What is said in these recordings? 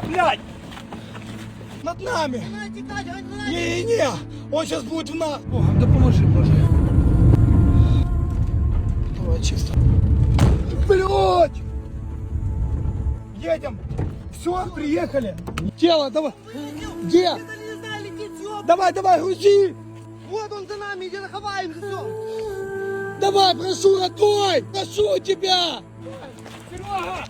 Блядь! Над нами! Не-не-не! Он сейчас будет в нас! Богом, допоможи, Боже! Давай чисто. Блядь! Едем! Все, приехали! Тело, давай! Где? Давай, давай, грузи! Вот он за нами, иди наховаемся, все. Давай, прошу, родной! Прошу тебя! Серега!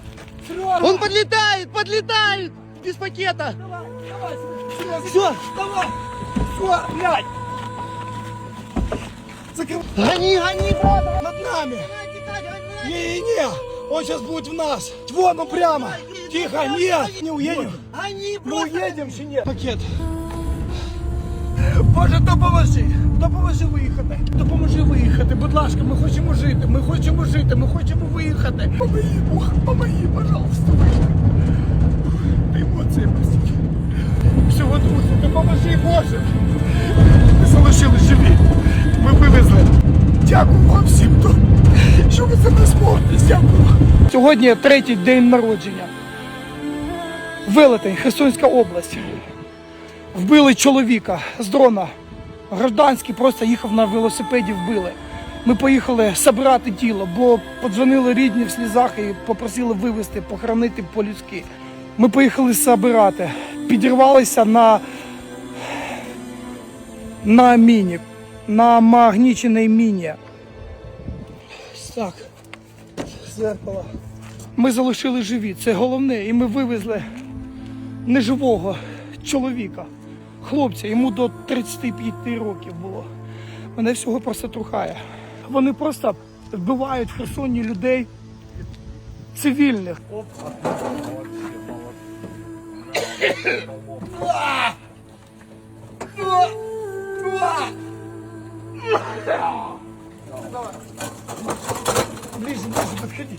Серега! Он подлетает, подлетает! Без пакета. Давай, давай, Серега! Все, Давай! Все, блядь! Закрывай! гони, гони, брат. Над нами! Давай, текать, гони. Не-не-не! Он сейчас будет в нас! Вон он прямо! Тихо, нет! Не уедем! Гони, Мы просто. уедем чи ні? Пакет. Боже, допоможи! Допоможи виїхати! Допоможи виїхати, Ласка, ми хочемо жити, ми хочемо жити, ми хочемо виїхати. Помоги, Бог, помоги, пожалуйста, виїхати. Емоції простіть. Всього друзі, допоможи, Боже! Ми залишили живі. Ми вивезли. Дякую вам всім, що ви за нас молитесь. Дякую. Сьогодні третій день народження. Велетень, Херсонська область. Вбили чоловіка з дрона. Гражданський просто їхав на велосипеді, вбили. Ми поїхали забирати тіло, бо подзвонили рідні в слізах і попросили вивезти, похоронити по-людськи. Ми поїхали забирати. Підірвалися на, на міні, на магніченій міні. Так, зеркало. Ми залишили живі, це головне, і ми вивезли неживого чоловіка, хлопця, йому до 35 років було. Мене всього просто трухає. Вони просто вбивають в Херсоні людей цивільних. Ближе, ближе, подходи.